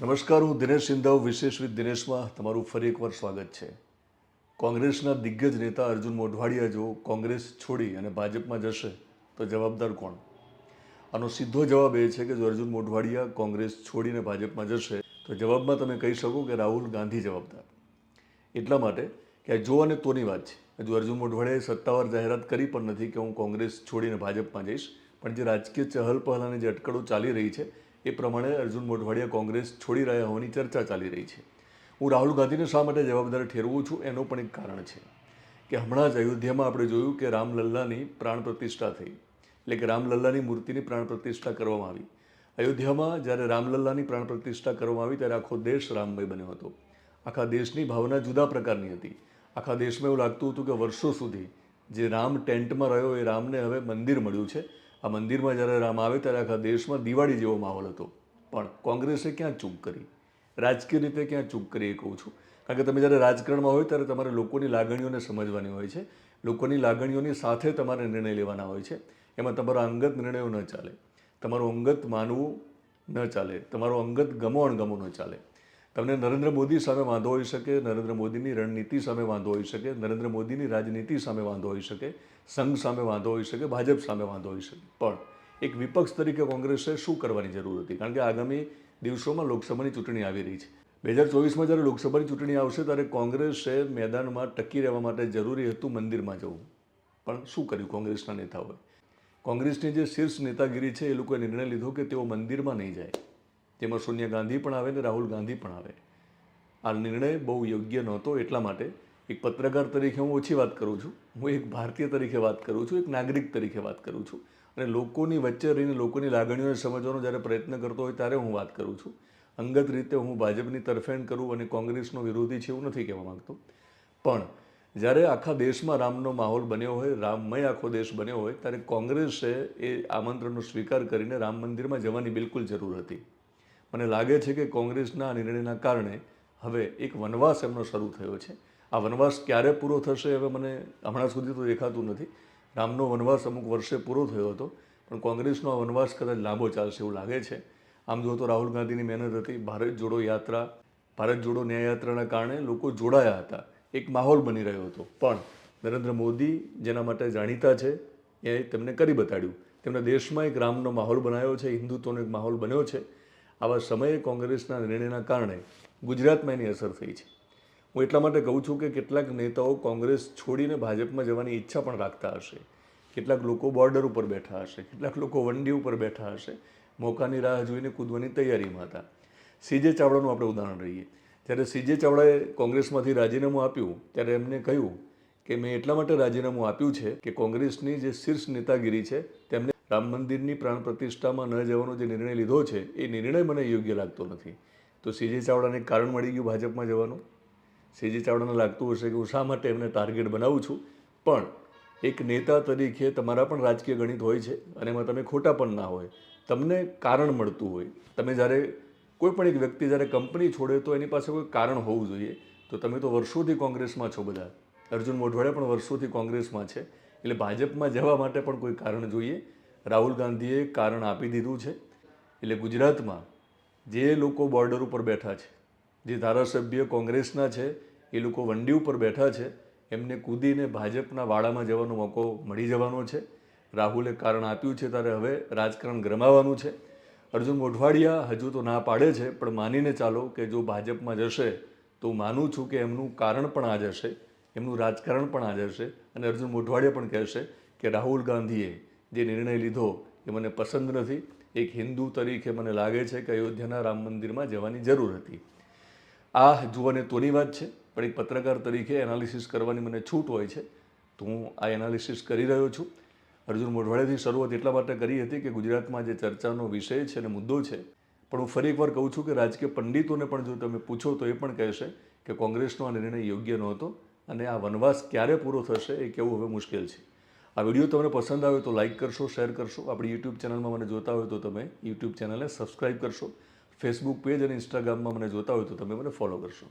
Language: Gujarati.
નમસ્કાર, હું દિનેશ સિંધાવ, વિશેષ વિથ દિનેશમાં તમારું ફરી એકવાર સ્વાગત છે. કોંગ્રેસના દિગ્ગજ નેતા અર્જુન મોઢવાડિયા જો કોંગ્રેસ છોડી અને ભાજપમાં જશે, તો જવાબદાર કોણ? આનો સીધો જવાબ એ છે કે જો અર્જુન મોઢવાડિયા કોંગ્રેસ છોડીને ભાજપમાં જશે, તો જવાબમાં તમે કહી શકો કે રાહુલ ગાંધી જવાબદાર. એટલા માટે કે જો અને તોની વાત છે. હજુ અર્જુન મોઢવાડિયાએ સત્તાવાર જાહેરાત કરી પણ નથી કે હું કોંગ્રેસ છોડીને ભાજપમાં જઈશ, પણ જે રાજકીય ચહલપહલ અને જે અટકળો ચાલી રહી છે એ પ્રમાણે અર્જુન મોઢવાડિયા કોંગ્રેસ છોડી રહ્યા હોવાની ચર્ચા ચાલી રહી છે. હું રાહુલ ગાંધીને શા માટે જવાબદાર ઠેરવું છું એનું પણ એક કારણ છે કે હમણાં જ અયોધ્યામાં આપણે જોયું કે રામલલ્લાની પ્રાણ પ્રતિષ્ઠા થઈ. એટલે કે રામલલ્લાની મૂર્તિની પ્રાણ પ્રતિષ્ઠા કરવામાં આવી. અયોધ્યામાં જ્યારે રામલલ્લાની પ્રાણ પ્રતિષ્ઠા કરવામાં આવી ત્યારે આખો દેશ રામમય બન્યો હતો. આખા દેશની ભાવના જુદા પ્રકારની હતી. આખા દેશમાં એવું લાગતું હતું કે વર્ષો સુધી જે રામ ટેન્ટમાં રહ્યો એ રામને હવે મંદિર મળ્યું છે. આ મંદિરમાં જ્યારે રામ આવે ત્યારે આખા દેશમાં દિવાળી જેવો માહોલ હતો. પણ કોંગ્રેસે ક્યાં ચૂક કરી? રાજકીય રીતે ક્યાં ચૂક કરી એ કહું છું. કારણ કે તમે જ્યારે રાજકારણમાં હોય ત્યારે તમારે લોકોની લાગણીઓને સમજવાની હોય છે. લોકોની લાગણીઓની સાથે તમારે નિર્ણય લેવાના હોય છે. એમાં તમારા અંગત નિર્ણયો ન ચાલે. તમારું અંગત માનવું ન ચાલે. તમારો અંગત ગમો અણગમો ન ચાલે. તમને નરેન્દ્ર મોદી સામે વાંધો હોઈ શકે, નરેન્દ્ર મોદીની રણનીતિ સામે વાંધો હોઈ શકે, નરેન્દ્ર મોદીની રાજનીતિ સામે વાંધો હોઈ શકે, સંઘ સામે વાંધો હોઈ શકે, ભાજપ સામે વાંધો હોઈ શકે. પણ એક વિપક્ષ તરીકે કોંગ્રેસે શું કરવાની જરૂર હતી? કારણ કે આગામી દિવસોમાં લોકસભાની ચૂંટણી આવી રહી છે. બે હજાર ચોવીસમાં જ્યારે લોકસભાની ચૂંટણી આવશે ત્યારે કોંગ્રેસે મેદાનમાં ટકી રહેવા માટે જરૂરી હતું મંદિરમાં જવું. પણ શું કર્યું કોંગ્રેસના નેતાઓએ? કોંગ્રેસની જે શીર્ષ નેતાગીરી છે એ લોકોએ નિર્ણય લીધો કે તેઓ મંદિરમાં નહીં જાય. જેમાં સોનિયા ગાંધી પણ આવે ને રાહુલ ગાંધી પણ આવે. આ નિર્ણય બહુ યોગ્ય નહોતો એટલા માટે એક પત્રકાર તરીકે હું ઓછી વાત કરું છું. હું એક ભારતીય તરીકે વાત કરું છું, એક નાગરિક તરીકે વાત કરું છું. અને લોકોની વચ્ચે રહીને લોકોની લાગણીઓને સમજવાનો જ્યારે પ્રયત્ન કરતો હોય ત્યારે હું વાત કરું છું. અંગત રીતે હું ભાજપની તરફેણ કરું અને કોંગ્રેસનો વિરોધી છે એવું નથી કહેવા માગતો. પણ જ્યારે આખા દેશમાં રામનો માહોલ બન્યો હોય, રામમય આખો દેશ બન્યો હોય, ત્યારે કોંગ્રેસે એ આમંત્રણનો સ્વીકાર કરીને રામ મંદિરમાં જવાની બિલકુલ જરૂર હતી. મને લાગે છે કે કોંગ્રેસના નિર્ણયના કારણે હવે એક વનવાસ એમનો શરૂ થયો છે. આ વનવાસ ક્યારે પૂરો થશે હવે મને હમણાં સુધી તો દેખાતું નથી. રામનો વનવાસ અમુક વર્ષે પૂરો થયો હતો, પણ કોંગ્રેસનો વનવાસ કદાચ લાંબો ચાલશે એવું લાગે છે. આમ જો તો રાહુલ ગાંધીની મહેનત હતી, ભારત જોડો યાત્રા, ભારત જોડો ન્યાય યાત્રાના કારણે લોકો જોડાયા હતા. એક માહોલ બની રહ્યો હતો. પણ નરેન્દ્ર મોદી જેના માટે જાણીતા છે, એ તેમને કરી બતાડ્યું. તેમણે દેશમાં એક રામનો માહોલ બનાવ્યો છે, હિન્દુત્વનો એક માહોલ બન્યો છે. આવા સમયે કોંગ્રેસના નિર્ણયના કારણે ગુજરાતમાં એની અસર થઈ છે. હું એટલા માટે કહું છું કે કેટલાક નેતાઓ કોંગ્રેસ છોડીને ભાજપમાં જવાની ઈચ્છા પણ રાખતા હશે. કેટલાક લોકો બોર્ડર ઉપર બેઠા હશે, કેટલાક લોકો વનડી ઉપર બેઠા હશે, મોકાની રાહ જોઈને કૂદવાની તૈયારીમાં હતા. સીજે ચાવડાનું આપણે ઉદાહરણ રહીએ જ્યારે સીજે ચાવડાએ કોંગ્રેસમાંથી રાજીનામું આપ્યું, ત્યારે એમને કહ્યું કે, મેં એટલા માટે રાજીનામું આપ્યું છે કે કોંગ્રેસની જે શીર્ષ નેતાગીરી છે, તેમને રામ મંદિરની પ્રાણ પ્રતિષ્ઠામાં ન જવાનો જે નિર્ણય લીધો છે, એ નિર્ણય મને યોગ્ય લાગતો નથી. તો સીજે ચાવડાને કારણ મળી ગયું ભાજપમાં જવાનું? સીજે ચાવડાને લાગતું હશે કે હું શા માટે એમને ટાર્ગેટ બનાવું છું? પણ એક નેતા તરીકે તમારા પણ રાજકીય ગણિત હોય છે અને એમાં તમે ખોટા પણ ના હોય. તમને કારણ મળતું હોય. તમે જ્યારે કોઈ પણ એક વ્યક્તિ જ્યારે કંપની છોડે તો એની પાસે કોઈ કારણ હોવું જોઈએ. તો તમે તો વર્ષોથી કોંગ્રેસમાં છો બધા. અર્જુન મોઢવાડિયા પણ વર્ષોથી કોંગ્રેસમાં છે. એટલે ભાજપમાં જવા માટે પણ કોઈ કારણ જોઈએ. રાહુલ ગાંધીએ કારણ આપી દીધું છે. એટલે ગુજરાતમાં જે લોકો બોર્ડર ઉપર બેઠા છે, જે ધારાસભ્ય કોંગ્રેસના છે, એ લોકો વંડી ઉપર બેઠા છે, એમને કૂદીને ભાજપના વાડામાં જવાનો મોકો મળી જવાનો છે. રાહુલે કારણ આપ્યું છે ત્યારે હવે રાજકારણ ગરમાવાનું છે. અર્જુન મોઢવાડિયા હજુ તો ના પાડે છે, પણ માનીને ચાલો કે જો ભાજપમાં જશે, તો માનું છું કે એમનું કારણ પણ આ જશે એમનું રાજકારણ પણ આ જશે અને અર્જુન મોઢવાડિયા પણ કહેશે કે રાહુલ ગાંધીએ જે નિર્ણય લીધો એ મને પસંદ નથી. એક હિન્દુ તરીકે મને લાગે છે કે અયોધ્યાના રામ મંદિરમાં જવાની જરૂર હતી. આ જુઓને તોની વાત છે, પણ એક પત્રકાર તરીકે એનાલિસિસ કરવાની મને છૂટ હોય છે. તો હું આ એનાલિસિસ કરી રહ્યો છું. અર્જુન મોઢવાડેથી શરૂઆત એટલા માટે કરી હતી કે ગુજરાતમાં જે ચર્ચાનો વિષય છે અને મુદ્દો છે, પણ હું ફરી એકવાર કહું છું કે રાજકીય પંડિતોને પણ જો તમે પૂછો તો એ પણ કહેશે કે કોંગ્રેસનો આ નિર્ણય યોગ્ય નહોતો અને આ વનવાસ ક્યારે પૂરો થશે એ કહેવું હવે મુશ્કેલ છે. આ વીડિયો તમને પસંદ આવે તો લાઇક કરશો, શેર કરશો. આપણી યુટ્યુબ ચેનલમાં મને જોતા હોય તો તમે યુટ્યુબ ચેનલને સબસ્ક્રાઇબ કરશો. ફેસબુક પેજ અને ઇન્સ્ટાગ્રામમાં મને જોતા હોય તો તમે મને ફોલો કરશો.